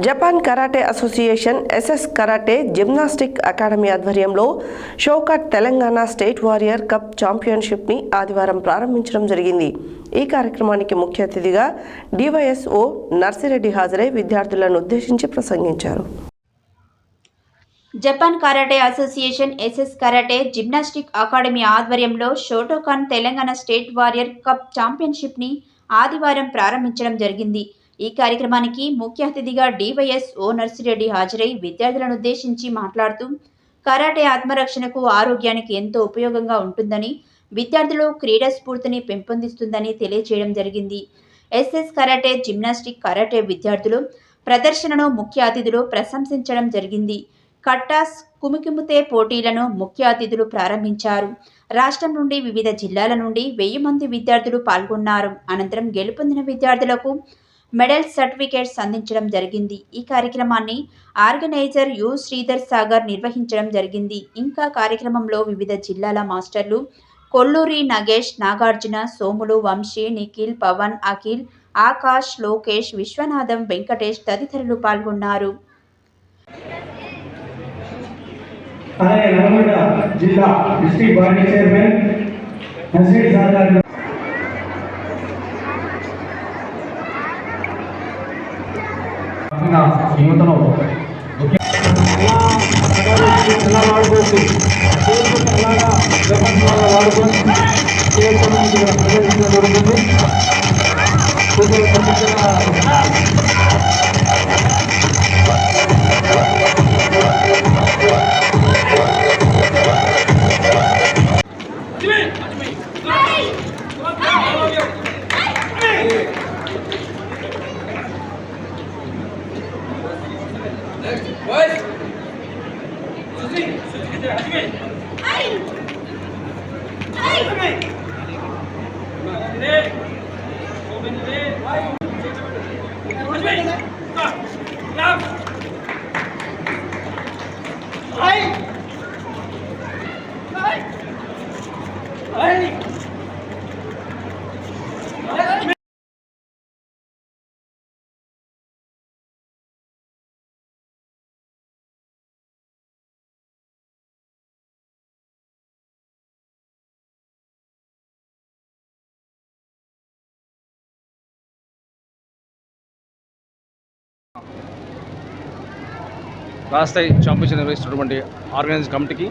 Japan karate association SS karate gymnastic academy ఆధ్వర్యంలో షోకట్ Telangana state warrior cup ఛాంపియన్షిప్ని ఆదివారం ప్రారంభించడం జరిగింది. ఈ కార్యక్రమానికి ముఖ్య అతిథిగా డివైఎస్ఓ నర్సిరెడ్డి హాజరై విద్యార్థులను ఉద్దేశించి ప్రసంగించారు. Japan karate association SS karate gymnastic academy ఆధ్వర్యంలో Shotokan Telangana state warrior cup ఛాంపియన్షిప్ని ఆదివారం ప్రారంభించడం జరిగింది. ఈ కార్యక్రమానికి ముఖ్య అతిథిగా డివైఎస్ ఓ నర్సిరెడ్డి హాజరై విద్యార్థులను ఉద్దేశించి మాట్లాడుతూ కరాటే ఆత్మరక్షణకు ఆరోగ్యానికి ఎంతో ఉపయోగంగా ఉంటుందని విద్యార్థులు క్రీడా స్ఫూర్తిని పెంపొందిస్తుందని తెలియజేయడం జరిగింది. ఎస్ఎస్ కరాటే జిమ్నాస్టిక్ కరాటే విద్యార్థులు ప్రదర్శనను ముఖ్య అతిథులు ప్రశంసించడం జరిగింది. కట్టాస్ కుమికిముతే పోటీలను ముఖ్య అతిథులు ప్రారంభించారు. రాష్ట్రం నుండి వివిధ జిల్లాల నుండి వెయ్యి మంది విద్యార్థులు పాల్గొన్నారు. అనంతరం గెలుపొందిన విద్యార్థులకు మెడల్ సర్టిఫికేట్స్ అందించడం జరిగింది. ఈ కార్యక్రమాన్ని ఆర్గనైజర్ యు. శ్రీధర్ సాగర్ నిర్వహించడం జరిగింది. ఇంకా కార్యక్రమంలో వివిధ జిల్లాల మాస్టర్లు కొల్లూరి నగేష్ నాగార్జున సోములు వంశీ నిఖిల్ పవన్ అఖిల్ ఆకాష్ లోకేష్ విశ్వనాథం వెంకటేష్ తదితరులు పాల్గొన్నారు. జిల్లా డిస్ట్రిక్ట్ బాడీ చైర్మన్ ಯುವತನು ಎಲ್ಲ ಮಾಡಬೇಕು ಕನ್ನಡ ಜಗತ್ತಿನ はい。ప్రపంచంలో ఛాంపియన్షిప్ నిర్వహిస్తున్నటువంటి ఆర్గనైజ్ కమిటీకి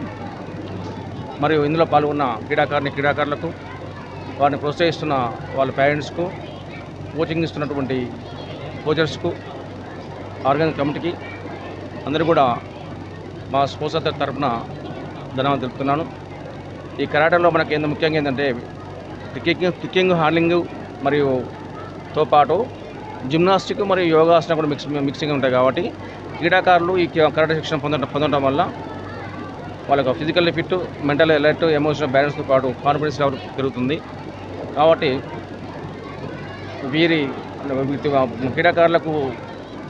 మరియు ఇందులో పాల్గొన్న క్రీడాకారుని క్రీడాకారులకు వారిని ప్రోత్సహిస్తున్న వాళ్ళ పేరెంట్స్కు కోచింగ్ ఇస్తున్నటువంటి కోచర్స్కు ఆర్గనైజ్ కమిటీకి అందరూ కూడా మా స్పోర్ట్స్ తరఫున ధన్యవాదాలు తెలుపుతున్నాను. ఈ కరాటలో మనకి ఎంత ముఖ్యంగా ఏంటంటే కిక్కింగ్ కిక్కింగ్ హార్లింగ్ మరియు తో పాటు జిమ్నాస్టిక్ మరియు యోగాసనం కూడా మిక్స్ మిక్సింగ్ ఉంటాయి కాబట్టి క్రీడాకారులు ఈ కరాటే శిక్షణ పొందడం పొందడం వల్ల వాళ్ళకు physical fit mental alert emotional బ్యాలెన్స్తో పాటు కాన్ఫిడెన్స్ లెవెల్ పెరుగుతుంది. కాబట్టి వీరి క్రీడాకారులకు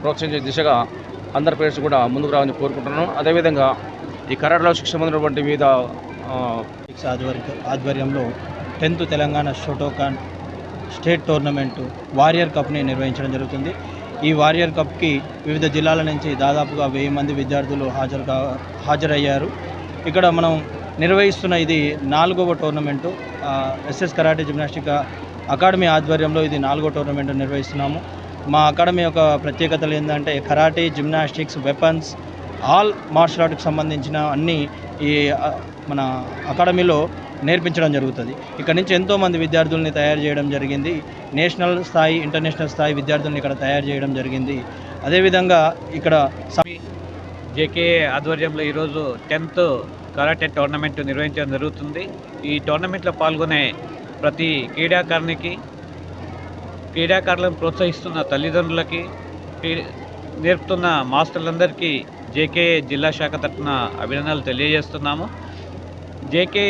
ప్రోత్సహించే దిశగా అందరి పేరెంట్స్ కూడా ముందుకు రావాలని కోరుకుంటున్నాను. అదేవిధంగా ఈ కరాటలో శిక్షణ పొందినటువంటి వివిధ ఆధ్వర్య ఆధ్వర్యంలో tenth Telangana Shotokan state tournament warrior కప్ని నిర్వహించడం జరుగుతుంది. ఈ వారియర్ కప్కి వివిధ జిల్లాల నుంచి దాదాపుగా వెయ్యి మంది విద్యార్థులు హాజరు కా హాజరయ్యారు. ఇక్కడ మనం నిర్వహిస్తున్న ఇది నాలుగవ tournament. SS karate gymnastic academy ఆధ్వర్యంలో ఇది నాలుగో టోర్నమెంట్ నిర్వహిస్తున్నాము. మా అకాడమీ యొక్క ప్రత్యేకతలు ఏంటంటే karate gymnastics weapons all martial ఆర్ట్కి సంబంధించిన అన్ని ఈ మన అకాడమీలో నేర్పించడం జరుగుతుంది. ఇక్కడ నుంచి ఎంతోమంది విద్యార్థుల్ని తయారు చేయడం జరిగింది. నేషనల్ స్థాయి ఇంటర్నేషనల్ స్థాయి విద్యార్థుల్ని ఇక్కడ తయారు చేయడం జరిగింది. అదేవిధంగా ఇక్కడ జేకే ఆధ్వర్యంలో ఈరోజు టెన్త్ కరాటే టోర్నమెంట్ నిర్వహించడం జరుగుతుంది. ఈ టోర్నమెంట్లో పాల్గొనే ప్రతి క్రీడాకారునికి క్రీడాకారులను ప్రోత్సహిస్తున్న తల్లిదండ్రులకి నేర్పుతున్న మాస్టర్లందరికీ జేకే జిల్లా శాఖ తరఫున అభినందనలు తెలియజేస్తున్నాము. జేకే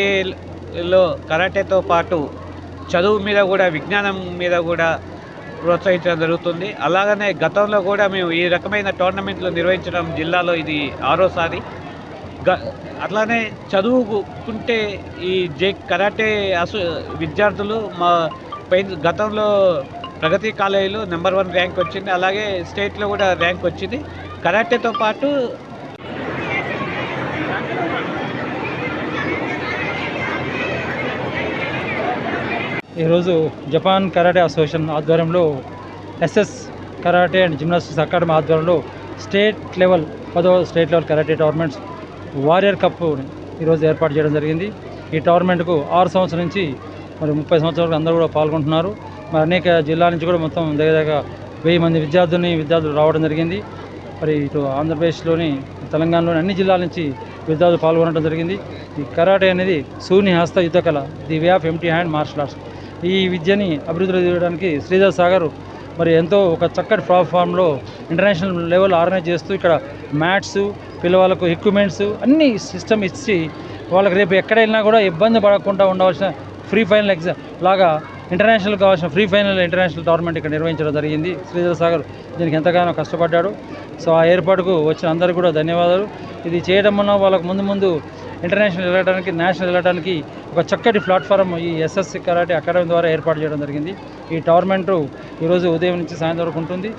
లో కరాటేతో పాటు చదువు మీద కూడా విజ్ఞానం మీద కూడా ప్రోత్సహించడం జరుగుతుంది. అలాగనే గతంలో కూడా మేము ఈ రకమైన టోర్నమెంట్లు నిర్వహించడం జిల్లాలో ఇది ఆరోసారి. గ అట్లానే చదువుకుంటే ఈ జే కరాటే అసు విద్యార్థులు మా పై గతంలో ప్రగతి కాలేజీలో నెంబర్ వన్ ర్యాంక్ వచ్చింది. అలాగే స్టేట్లో కూడా ర్యాంక్ వచ్చింది. కరాటేతో పాటు ఈరోజు జపాన్ కరాటే అసోసియేషన్ ఆధ్వర్యంలో SS karate and gymnastics academy ఆధ్వర్యంలో స్టేట్ లెవెల్ పదో state level karate tournaments warrior cup ఈరోజు ఏర్పాటు చేయడం జరిగింది. ఈ టోర్నమెంట్కు ఆరు సంవత్సరం నుంచి మరి ముప్పై సంవత్సరాలకు అందరూ కూడా పాల్గొంటున్నారు. మరి అనేక జిల్లాల నుంచి కూడా మొత్తం దగ్గర దగ్గర వెయ్యి మంది విద్యార్థుల్ని విద్యార్థులు రావడం జరిగింది. మరి ఇటు ఆంధ్రప్రదేశ్లోని తెలంగాణలోని అన్ని జిల్లాల నుంచి విద్యార్థులు పాల్గొనడం జరిగింది. ఈ కరాటే అనేది శూన్య హస్త యుద్ధ కళ the way of empty hand martial arts. ఈ విద్యని అభివృద్ధిలో చేయడానికి శ్రీధర్ సాగర్ మరి ఎంతో ఒక చక్కటి ప్లాట్ఫామ్లో ఇంటర్నేషనల్ లెవెల్ ఆర్గనైజ్ చేస్తూ ఇక్కడ మ్యాట్స్ పిల్లవాళ్ళకు ఎక్విప్మెంట్స్ అన్ని సిస్టమ్ ఇచ్చి వాళ్ళకి రేపు ఎక్కడ వెళ్ళినా కూడా ఇబ్బంది పడకుండా ఉండవలసిన ఫ్రీ ఫైనల్ ఎగ్జామ్ లాగా ఇంటర్నేషనల్ కావాల్సిన ఫ్రీ ఫైనల్ ఇంటర్నేషనల్ టోర్నమెంట్ ఇక్కడ నిర్వహించడం జరిగింది. శ్రీధర్ సాగర్ దీనికి ఎంతగానో కష్టపడ్డాడు. సో ఆ ఏర్పాటుకు వచ్చిన అందరికీ కూడా ధన్యవాదాలు. ఇది చేయడం వల్ల వాళ్ళకు ముందు ముందు ఇంటర్నేషనల్ వెళ్ళడానికి నేషనల్ వెళ్ళడానికి ఒక చక్కటి ప్లాట్ఫారం ఈ ఎస్ఎస్సి కరాటే అకాడమీ ద్వారా ఏర్పాటు చేయడం జరిగింది. ఈ టోర్నమెంటు ఈరోజు ఉదయం నుంచి సాయంత్రం వరకు ఉంటుంది.